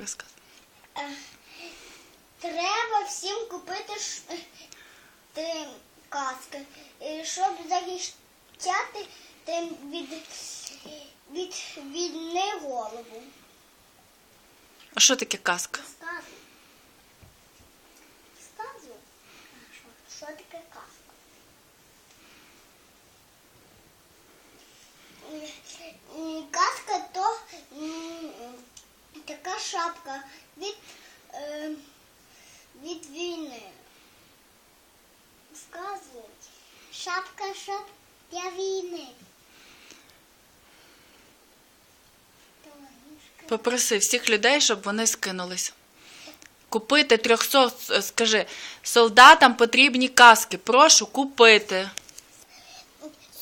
Розказуй. Треба всім купити ш- ти, каски, е, щоб захищати тим від, від війни голову. А що таке казка? Шапка від, е, від війни. Сказують. Шапка щоб для війни. Попроси всіх людей, щоб вони скинулись. Купити 300, е, скажи, солдатам потрібні каски. Прошу купити.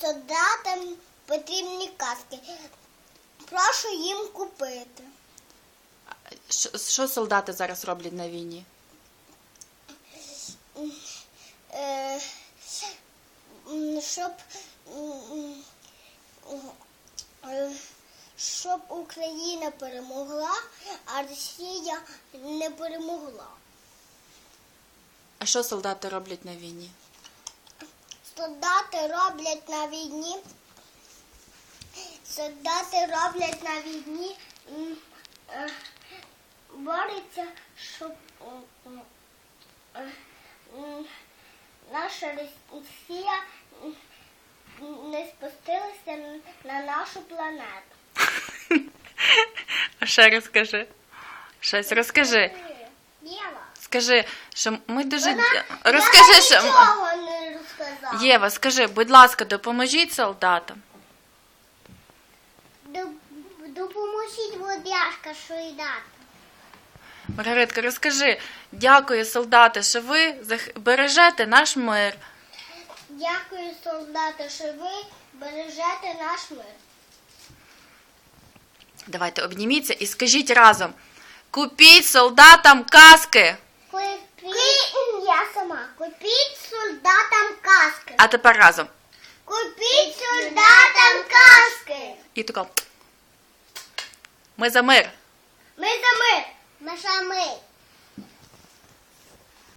Солдатам потрібні каски. Прошу їм купити. Що, що солдати зараз роблять на війні? Е, щоб, е, щоб Україна перемогла, а Росія не перемогла. А що солдати роблять на війні? Солдати роблять на війні. Солдати роблять на війні. Е, щоб е, наша Росія не спустилася на нашу планету. А ще розкажи. Щось розкажи. Скажи, що ми дуже. Вона, Розкажи, я що. нічого не розказала. Єва, скажи, будь ласка, допоможіть солдатам. Допоможіть водяшка, що й дати. Маргаритка, розкажи, дякую, солдати, що ви бережете наш мир. Дякую, солдати, що ви бережете наш мир. Давайте обніміться і скажіть разом: купіть солдатам каски. Купіть, я сама. Купіть солдатам каски. А тепер разом. Купіть солдатам каски. І тако. Ми за мир. Ми за мир. Ми за мир.